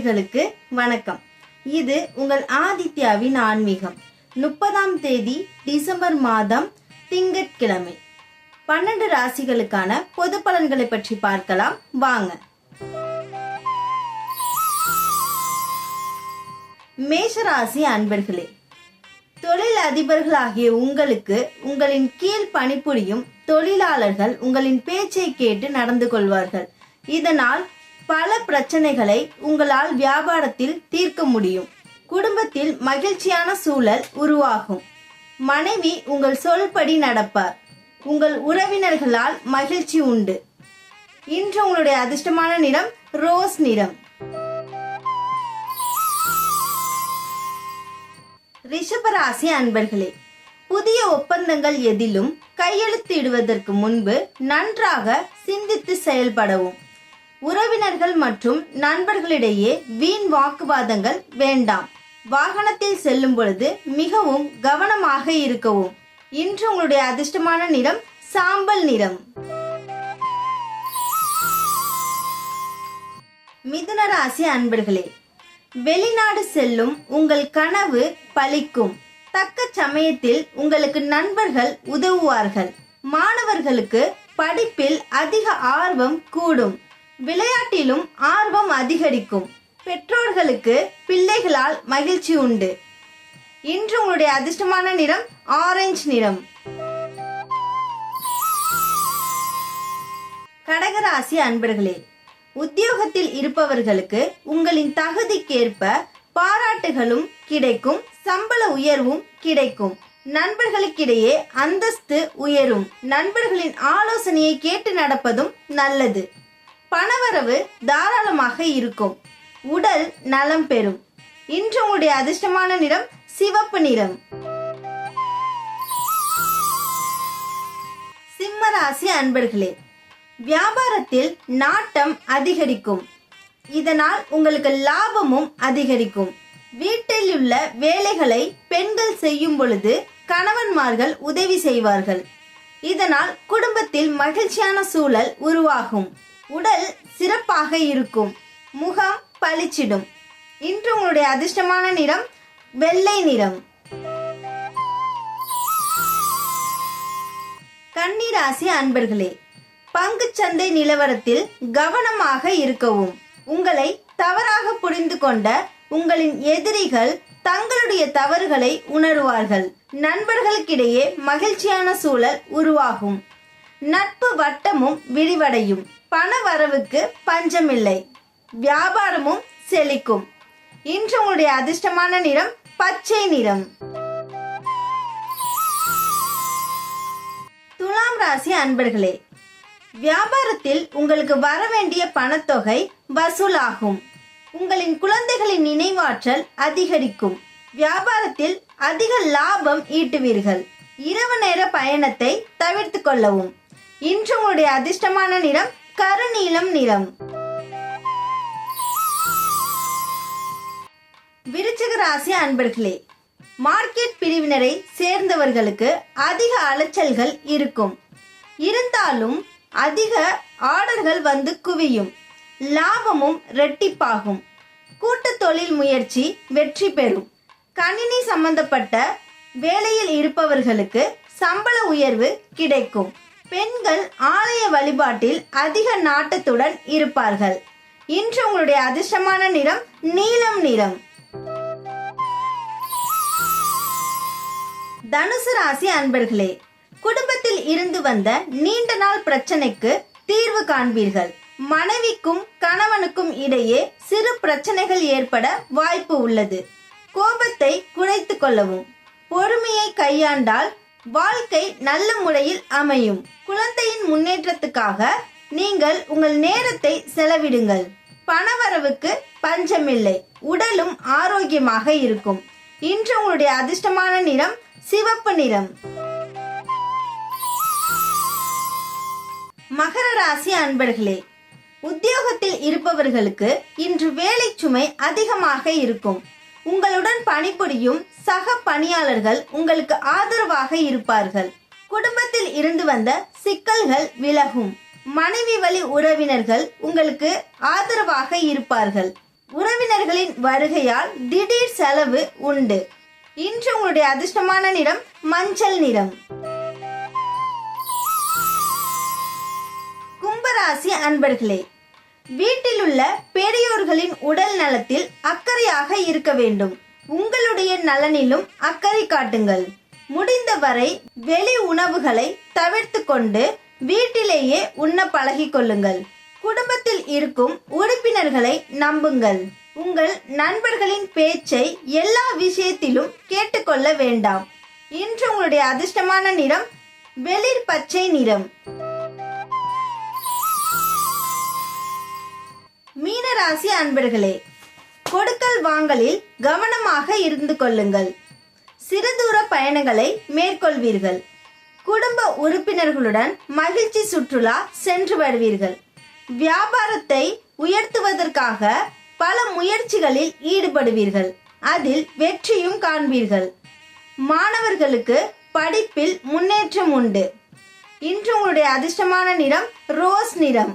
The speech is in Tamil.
நேயர்களுக்கு வணக்கம். இது உங்கள் ஆதித்யாவின் ஆன்மீகம். முப்பதாம் தேதி டிசம்பர் மாதம் திங்கட்கிழமை. பன்னெண்டு ராசிகளுக்கான பொது பலன்களை பற்றி பார்க்கலாம். வாங்க. மேஷராசி அன்பர்களே தொழில் அதிபர்களாகிய உங்களுக்கு உங்களின் கீழ் பணிபுரியும் தொழிலாளர்கள் உங்களின் பேச்சை கேட்டு நடந்து கொள்வார்கள். இதனால் பல பிரச்சனைகளை உங்களால் வியாபாரத்தில் தீர்க்க முடியும். குடும்பத்தில் மகிழ்ச்சியான சூழல் உருவாகும். மனைவி உங்கள் சொல்படி நடப்பார். உங்கள் உறவினர்களால் மகிழ்ச்சி உண்டு. இன்று உங்களுடைய அதிர்ஷ்டமான நிறம் ரோஸ் நிறம். ரிஷபராசி அன்பர்களே புதிய ஒப்பந்தங்கள் எதிலும் கையெழுத்திடுவதற்கு முன்பு நன்றாக சிந்தித்து செயல்படவும். உறவினர்கள் மற்றும் நண்பர்களிடையே வீண் வாக்குவாதங்கள் வேண்டாம். வாகனத்தில் செல்லும் பொழுது மிகவும் கவனமாக இருக்கவும். இன்று உங்களுடைய அதிர்ஷ்டமான நிறம் சாம்பல் நிறம். மிதுன ராசி அன்பர்களே வெளிநாடு செல்லும் உங்கள் கனவு பலிக்கும் தக்க சமயத்தில் உங்களுக்கு நண்பர்கள் உதவுவார்கள். மாணவர்களுக்கு படிப்பில் அதிக ஆர்வம் கூடும். விளையாட்டிலும் ஆர்வம் அதிகரிக்கும். பெற்றோர்களுக்கு பிள்ளைகளால் மகிழ்ச்சி உண்டு. இன்று உங்களுடைய அதிர்ஷ்டமான நிறம் ஆரஞ்சு நிறம். கடகராசி அன்பர்களே உத்தியோகத்தில் இருப்பவர்களுக்கு உங்களின் தகுதிக்கேற்ப பாராட்டுகளும் கிடைக்கும் சம்பள உயர்வும் கிடைக்கும். நண்பர்களுக்கிடையே அந்தஸ்து உயரும். நண்பர்களின் ஆலோசனையை கேட்டு நடப்பதும் நல்லது. பணவரவு தாராளமாக இருக்கும். உடல் நலம் பெறும். இன்று உங்களுடைய அதிர்ஷ்டமான நிறம் சிவப்பு நிறம். சிம்மராசி அன்பர்களே வியாபாரத்தில் நாட்டம் அதிகரிக்கும். இதனால் உங்களுக்கு லாபமும் அதிகரிக்கும். வீட்டில் உள்ள வேலைகளை பெண்கள் செய்யும் பொழுது கணவன்மார்கள் உதவி செய்வார்கள். இதனால் குடும்பத்தில் மகிழ்ச்சியான சூழல் உருவாகும். உடல் சிறப்பாக இருக்கும். முகம் பளிச்சிடும். இன்று உங்களுடைய அதிர்ஷ்டமான நிறம் வெள்ளை நிறம். கன்னிராசி அன்பர்களே பங்குச்சந்தை நிலவரத்தில் கவனமாக இருக்கவும். உங்களை தவறாக புரிந்து கொண்ட உங்களின் எதிரிகள் தங்களுடைய தவறுகளை உணருவார்கள். நண்பர்களுக்கிடையே மகிழ்ச்சியான சூழல் உருவாகும். நட்பு வட்டமும் விரிவடையும். பண வரவுக்கு பஞ்சமில்லை. வியாபாரமும் செழிக்கும். இன்று உங்களுடைய அதிர்ஷ்டமான நிறம் பச்சை நிறம். துலாம் ராசி அன்பர்களே வியாபாரத்தில் உங்களுக்கு வர வேண்டிய பணத்தொகை வசூலாகும். உங்களின் குழந்தைகளின் நினைவாற்றல் அதிகரிக்கும். வியாபாரத்தில் அதிக லாபம் ஈட்டுவீர்கள். இரவு நேர பயணத்தை தவிர்த்து கொள்ளவும். இன்று உங்களுடைய அதிர்ஷ்டமான நிறம் கருநீலம் நிறம். விருச்சிக ராசி அன்பர்களே மார்க்கெட் பிரிவினரை சேர்ந்தவர்களுக்கு அதிக அலைச்சல்கள் இருக்கும். இருந்தாலும் அதிக ஆர்டர்கள் வந்து குவியும். லாபமும் ரெட்டிப்பாகும் கூட்டு தொழில் முயற்சி வெற்றி பெறும். கணினி சம்பந்தப்பட்ட வேலையில் இருப்பவர்களுக்கு சம்பள உயர்வு கிடைக்கும். பெண்கள் ஆலய வழிபாட்டில் அதிக நாட்டத்துடன் இருப்பார்கள். இன்று உங்களுடைய அதிர்ஷ்டமான நிறம் நீலம் நிறம். தனுசு ராசி அன்பர்களே குடும்பத்தில் இருந்து வந்த நீண்ட நாள் பிரச்சனைக்கு தீர்வு காண்பீர்கள். மனைவிக்கும் கணவனுக்கும் இடையே சிறு பிரச்சனைகள் ஏற்பட வாய்ப்பு உள்ளது. கோபத்தை குறைத்து கொள்ளவும். பொறுமையை கையாண்டால் வாழ்க்கை நல்ல முறையில் அமையும். குழந்தையின் முன்னேற்றத்துக்காக நீங்கள் உங்கள் நேரத்தை செலவிடுங்கள். பணவரவுக்கு பஞ்சமில்லை. உடலும் ஆரோக்கியமாக இருக்கும். இன்று உங்களுடைய அதிர்ஷ்டமான நிறம் சிவப்பு நிறம். மகர ராசி அன்பர்களே உத்தியோகத்தில் இருப்பவர்களுக்கு இன்று வேலை சுமை அதிகமாக இருக்கும். உங்களுடன் பணிபுரியும் சக பணியாளர்கள் உங்களுக்கு ஆதரவாக இருப்பார்கள். குடும்பத்தில் இருந்து வந்த சிக்கல்கள் விலகும். மனைவி வழி உறவினர்கள் உங்களுக்கு ஆதரவாக இருப்பார்கள். உறவினர்களின் வருகையால் திடீர் செலவு உண்டு. இன்று உங்களுடைய அதிர்ஷ்டமான நிறம் மஞ்சள் நிறம். கும்பராசி அன்பர்களே வீட்டில் உள்ள பெரியோர்களின் உடல் நலத்தில் அக்கறையாக இருக்க வேண்டும். உங்களுடைய நலனிலும் அக்கறை காட்டுங்கள். முடிந்தவரை வெளி உணவுகளை தவிர்த்து கொண்டு வீட்டிலேயே உண்ண பழகிக் கொள்ளுங்கள். குடும்பத்தில் இருக்கும் உறுப்பினர்களை நம்புங்கள். உங்கள் நண்பர்களின் பேச்சை எல்லா விஷயத்திலும் கேட்டுக்கொள்ள வேண்டாம். இன்று உங்களுடைய அதிர்ஷ்டமான நிறம் வெளிர் பச்சை நிறம். மீனராசி அன்பர்களே கொடுக்கல் வாங்கலில் கவனமாக இருந்து கொள்ளுங்கள். சிறுதூர பயணங்களை மேற்கொள்வீர்கள். குடும்ப உறுப்பினர்களுடன் மகிழ்ச்சி சுற்றுலா சென்று வருவீர்கள். வியாபாரத்தை உயர்த்துவதற்காக பல முயற்சிகளில் ஈடுபடுவீர்கள். அதில் வெற்றியும் காண்பீர்கள். மாணவர்களுக்கு படிப்பில் முன்னேற்றம் உண்டு. இன்று உங்களுடைய அதிர்ஷ்டமான நிறம் ரோஸ் நிறம்.